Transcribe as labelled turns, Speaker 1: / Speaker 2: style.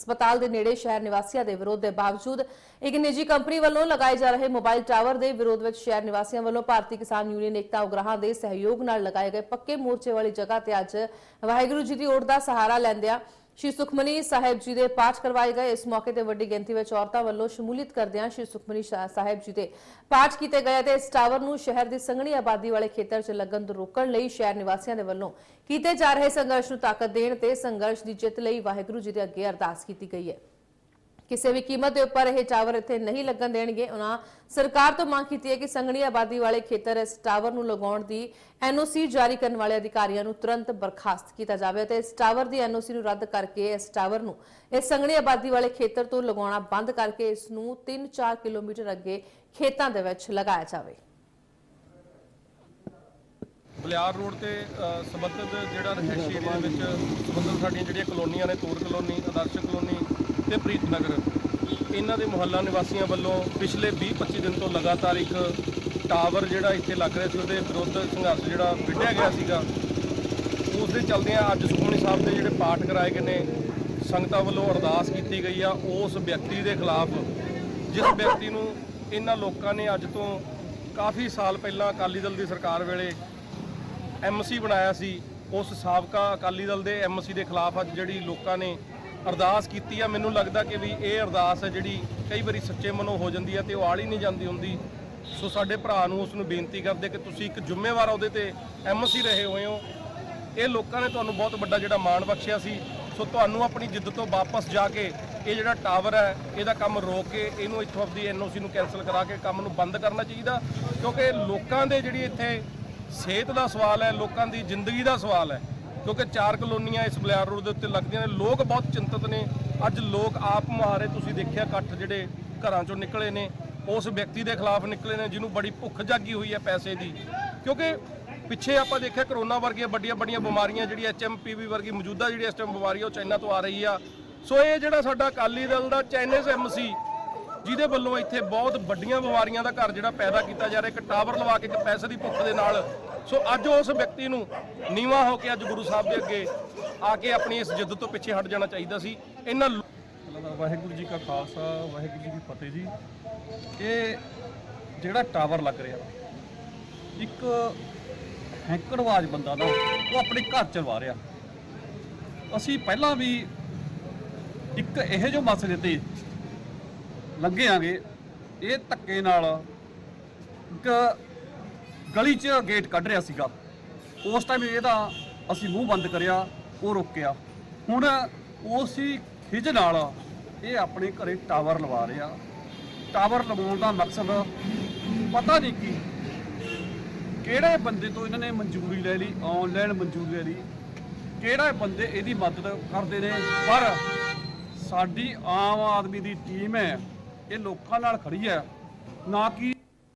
Speaker 1: ਹਸਪਤਾਲ ਦੇ ਨੇੜੇ ਸ਼ਹਿਰ ਨਿਵਾਸੀਆਂ ਦੇ ਵਿਰੋਧ ਦੇ ਬਾਵਜੂਦ ਇੱਕ ਨਿੱਜੀ ਕੰਪਨੀ ਵੱਲੋਂ ਲਗਾਏ ਜਾ ਰਹੇ ਮੋਬਾਈਲ ਟਾਵਰ ਦੇ ਵਿਰੋਧ ਵਿੱਚ ਸ਼ਹਿਰ ਨਿਵਾਸੀਆਂ ਵੱਲੋਂ ਭਾਰਤੀ ਕਿਸਾਨ ਯੂਨੀਅਨ ਏਕਤਾ ਉਗਰਾਹਾਂ ਦੇ ਸਹਿਯੋਗ ਨਾਲ ਲਗਾਏ ਗਏ ਪੱਕੇ ਮੋਰਚੇ ਵਾਲੀ ਜਗ੍ਹਾ ਤੇ ਅੱਜ ਵਾਹਿਗੁਰੂ ਜੀ ਦੀ ਓਟ ਦਾ ਸਹਾਰਾ ਲੈਂਦਿਆਂ ਸ਼੍ਰੀ ਸੁਖਮਨੀ ਸਾਹਿਬ ਜੀ ਦੇ ਪਾਠ ਕਰਵਾਏ ਗਏ। ਇਸ ਮੌਕੇ ਤੇ ਵੱਡੀ ਗਿਣਤੀ ਵਿੱਚ ਔਰਤਾਂ ਵੱਲੋਂ ਸ਼ਮੂਲੀਅਤ ਕਰਦਿਆਂ ਸ਼੍ਰੀ ਸੁਖਮਨੀ ਸਾਹਿਬ ਜੀ ਦੇ ਪਾਠ ਕੀਤੇ ਗਏ ਤੇ ਇਸ ਟਾਵਰ ਨੂੰ ਸ਼ਹਿਰ ਦੀ ਸੰਘਣੀ ਆਬਾਦੀ ਵਾਲੇ ਖੇਤਰ 'ਚ ਲੱਗਣ ਤੋਂ ਰੋਕਣ ਲਈ ਸ਼ਹਿਰ ਨਿਵਾਸੀਆਂ ਦੇ ਵੱਲੋਂ ਕੀਤੇ ਜਾ ਰਹੇ ਸੰਘਰਸ਼ ਨੂੰ ਤਾਕਤ ਦੇਣ ਤੇ ਸੰਘਰਸ਼ ਦੀ ਜਿੱਤ ਲਈ ਵਾਹਿਗੁਰੂ ਜੀ ਦੇ ਅੱਗੇ ਅਰਦਾਸ ਕੀਤੀ ਗਈ ਹੈ। ਕਿਸੇ ਵੀ ਕੀਮਤ ਦੇ ਉੱਪਰ ਇਹ ਟਾਵਰ ਇੱਥੇ ਨਹੀਂ ਲੱਗਣ ਦੇਣਗੇ। ਉਹਨਾਂ ਸਰਕਾਰ ਤੋਂ ਮੰਗ ਕੀਤੀ ਹੈ ਕਿ ਸੰਘਣੀ ਆਬਾਦੀ ਵਾਲੇ ਖੇਤਰ ਇਸ ਟਾਵਰ ਨੂੰ ਲਗਾਉਣ ਦੀ ਐਨਓਸੀ ਜਾਰੀ ਕਰਨ ਵਾਲੇ ਅਧਿਕਾਰੀਆਂ ਨੂੰ ਤੁਰੰਤ ਬਰਖਾਸਤ ਕੀਤਾ ਜਾਵੇ ਅਤੇ ਇਸ ਟਾਵਰ ਦੀ ਐਨਓਸੀ ਨੂੰ ਰੱਦ ਕਰਕੇ ਇਸ ਟਾਵਰ ਨੂੰ ਇਸ ਸੰਘਣੀ ਆਬਾਦੀ ਵਾਲੇ ਖੇਤਰ ਤੋਂ ਲਗਾਉਣਾ ਬੰਦ ਕਰਕੇ ਇਸ ਨੂੰ 3-4 ਕਿਲੋਮੀਟਰ ਅੱਗੇ ਖੇਤਾਂ ਦੇ ਵਿੱਚ ਲਗਾਇਆ ਜਾਵੇ।
Speaker 2: ਬਲਿਆਰ ਰੋਡ ਤੇ ਸੰਬੰਧਿਤ ਜਿਹੜਾ ਰਹਿਸ਼ੀ ਏਰੀਆ ਵਿੱਚ ਸੰਬੰਧਿਤ ਸਾਡੀਆਂ ਜਿਹੜੀਆਂ ਕਲੋਨੀਆਂ ਨੇ ਤੂਰ ਕਲੋਨੀ, ਆਦਰਸ਼ ਕਲੋਨੀ ਤੇ ਪ੍ਰੀਤਨਗਰ ਇਹਨਾਂ ਦੇ ਮੁਹੱਲਾ ਨਿਵਾਸੀਆਂ ਵੱਲੋਂ ਪਿਛਲੇ 20-25 ਦਿਨ ਤੋਂ ਲਗਾਤਾਰ ਇੱਕ ਟਾਵਰ ਜਿਹੜਾ ਇੱਥੇ ਲੱਗ ਰਿਹਾ ਸੀ, ਉਹਦੇ ਵਿਰੁੱਧ ਸੰਘਰਸ਼ ਜਿਹੜਾ ਵਿੱਢਿਆ ਗਿਆ ਸੀਗਾ। ਉਸ ਦੇ ਚਲਦਿਆਂ ਅੱਜ ਸੁਖਮਨੀ ਸਾਹਿਬ ਦੇ ਜਿਹੜੇ ਪਾਠ ਕਰਾਏ ਗਏ ਨੇ, ਸੰਗਤਾਂ ਵੱਲੋਂ ਅਰਦਾਸ ਕੀਤੀ ਗਈ ਆ ਉਸ ਵਿਅਕਤੀ ਦੇ ਖਿਲਾਫ, ਜਿਸ ਵਿਅਕਤੀ ਨੂੰ ਇਹਨਾਂ ਲੋਕਾਂ ਨੇ ਅੱਜ ਤੋਂ ਕਾਫੀ ਸਾਲ ਪਹਿਲਾਂ ਅਕਾਲੀ ਦਲ ਦੀ ਸਰਕਾਰ ਵੇਲੇ ਐਮਸੀ ਬਣਾਇਆ ਸੀ, ਉਸ ਸਾਬਕਾ ਅਕਾਲੀ ਦਲ ਦੇ ਐਮਸੀ ਦੇ ਖਿਲਾਫ ਅੱਜ ਜਿਹੜੀ ਲੋਕਾਂ ਨੇ ਅਰਦਾਸ ਕੀਤੀ ਆ, ਮੈਨੂੰ ਲੱਗਦਾ ਕਿ ਵੀ ਇਹ ਅਰਦਾਸ ਹੈ ਜਿਹੜੀ ਕਈ ਵਾਰੀ ਸੱਚੇ ਮਨੋਂ ਹੋ ਜਾਂਦੀ ਹੈ ਤੇ ਉਹ ਆਲੀ ਨਹੀਂ ਜਾਂਦੀ ਹੁੰਦੀ। ਸੋ ਸਾਡੇ ਭਰਾ ਨੂੰ ਉਸ ਨੂੰ ਬੇਨਤੀ ਕਰਦੇ ਕਿ ਤੁਸੀਂ ਇੱਕ ਜ਼ਿੰਮੇਵਾਰ ਉਹਦੇ ਤੇ ਐਮਸੀ ਰਹੇ ਹੋਏ ਹੋ। ਇਹ ਲੋਕਾਂ ਨੇ ਤੁਹਾਨੂੰ ਬਹੁਤ ਵੱਡਾ ਜਿਹੜਾ ਮਾਣ ਬਖਸ਼ਿਆ ਸੀ। ਸੋ ਤੁਹਾਨੂੰ ਆਪਣੀ ਜਿੱਦ ਤੋਂ ਵਾਪਸ ਜਾ ਕੇ ਇਹ ਜਿਹੜਾ ਟਾਵਰ ਹੈ ਇਹਦਾ ਕੰਮ ਰੋਕ ਕੇ ਇਹਨੂੰ ਇੱਥੋਂ ਆਪਦੀ ਐਨਓਸੀ ਨੂੰ ਕੈਨਸਲ ਕਰਾ ਕੇ ਕੰਮ ਨੂੰ ਬੰਦ ਕਰਨਾ ਚਾਹੀਦਾ। ਕਿਉਂਕਿ ਲੋਕਾਂ ਦੇ ਜਿਹੜੀ ਇੱਥੇ ਸਿਹਤ ਦਾ ਸਵਾਲ ਹੈ, ਲੋਕਾਂ ਦੀ ਜ਼ਿੰਦਗੀ ਦਾ ਸਵਾਲ ਹੈ ਕਿਉਂਕਿ ਚਾਰ ਕਲੋਨੀਆਂ ਇਸ ਬਲਿਆਰ ਰੋਡ ਦੇ ਉੱਤੇ ਲੱਗਦੀਆਂ ਨੇ। ਲੋਕ ਬਹੁਤ ਚਿੰਤਤ ਨੇ। ਅੱਜ ਲੋਕ ਆਪ ਮੁਹਾਰੇ ਤੁਸੀਂ ਦੇਖਿਆ ਇਕੱਠ ਜਿਹੜੇ ਘਰਾਂ ਚੋਂ ਨਿਕਲੇ ਨੇ। ਉਸ ਵਿਅਕਤੀ ਦੇ ਖਿਲਾਫ ਨਿਕਲੇ ਨੇ ਜਿਹਨੂੰ ਬੜੀ ਭੁੱਖ ਜਾਗੀ ਹੋਈ ਹੈ ਪੈਸੇ ਦੀ। ਕਿਉਂਕਿ ਪਿੱਛੇ ਆਪਾਂ ਦੇਖਿਆ ਕਰੋਨਾ ਵਰਗੀਆਂ ਵੱਡੀਆਂ ਵੱਡੀਆਂ ਬਿਮਾਰੀਆਂ ਜਿਹੜੀ ਐਚਐਮਪੀਵੀ ਵਰਗੀ ਮੌਜੂਦਾ ਜਿਹੜੀ ਇਸ ਟਾਈਮ ਬਿਮਾਰੀ ਆ, ਉਹ ਚਾਈਨਾ ਤੋਂ ਆ ਰਹੀ ਆ। ਸੋ ਇਹ ਜਿਹੜਾ ਸਾਡਾ ਅਕਾਲੀ ਦਲ ਦਾ ਚਾਈਨੀਜ਼ ਐਮਸੀ ਜਿਹਦੇ ਵੱਲੋਂ ਇੱਥੇ ਬਹੁਤ ਵੱਡੀਆਂ ਬਿਮਾਰੀਆਂ ਦਾ ਘਰ ਜਿਹੜਾ ਪੈਦਾ ਕੀਤਾ ਜਾ ਰਿਹਾ। ਇੱਕ ਟਾਵਰ ਲਵਾ ਕੇ ਇੱਕ ਪੈਸੇ ਦੀ ਭੁੱਖ ਦੇ ਨਾਲ ਸੋ ਅੱਜ ਉਸ ਵਿਅਕਤੀ ਨੂੰ ਨੀਵਾ ਹੋ ਕੇ ਅੱਜ ਗੁਰੂ ਸਾਹਿਬ ਦੇ ਅੱਗੇ ਆ ਕੇ ਆਪਣੀ ਇਸ ਜਿੱਦ ਤੋਂ ਪਿੱਛੇ ਹਟ ਜਾਣਾ ਚਾਹੀਦਾ ਸੀ। ਇਹਨਾਂ
Speaker 3: ਵਾਹਿਗੁਰੂ ਜੀ ਕਾ ਖਾਲਸਾ, ਵਾਹਿਗੁਰੂ ਜੀ ਕੀ ਫਤਿਹ ਜੀ। ਇਹ ਜਿਹੜਾ ਟਾਵਰ ਲੱਗ ਰਿਹਾ, ਇੱਕ ਹੈਂਕੜਵਾਜ ਬੰਦਾ ਨਾ, ਉਹ ਆਪਣੇ ਘਰ ਚਲਵਾ ਰਿਹਾ। ਅਸੀਂ ਪਹਿਲਾਂ ਵੀ ਇੱਕ ਇਹੋ ਜਿਹੇ ਮਸਲੇ ਤੇ ਲੱਗੇ ਆਂਗੇ। ਇਹ ਧੱਕੇ ਨਾਲ ਇੱਕ ਗਲੀ 'ਚ ਗੇਟ ਕੱਢ ਰਿਹਾ ਸੀਗਾ। ਉਸ ਟਾਈਮ ਇਹਦਾ ਅਸੀਂ ਮੂੰਹ ਬੰਦ ਕਰਿਆ, ਉਹ ਰੋਕਿਆ। ਹੁਣ ਉਸੇ ਖਿਜ ਨਾਲ ਇਹ ਆਪਣੇ ਘਰੇ ਟਾਵਰ ਲਵਾ ਰਿਹਾ। ਟਾਵਰ ਲਵਾਉਣ ਦਾ ਮਕਸਦ ਪਤਾ ਨਹੀਂ ਕੀ, ਕਿਹੜੇ ਬੰਦੇ ਤੋਂ ਇਹਨਾਂ ਨੇ ਮਨਜ਼ੂਰੀ ਲੈ ਲਈ ਆਨਲਾਈਨ ਮਨਜ਼ੂਰੀ ਲੈ ਲਈ, ਕਿਹੜਾ ਬੰਦੇ ਇਹਦੀ ਮਦਦ ਕਰਦੇ ਨੇ। ਪਰ ਸਾਡੀ ਆਮ ਆਦਮੀ ਦੀ ਟੀਮ ਹੈ, ਇਹ ਲੋਕਾਂ ਨਾਲ ਖੜੀ ਹੈ। ਨਾ ਕਿ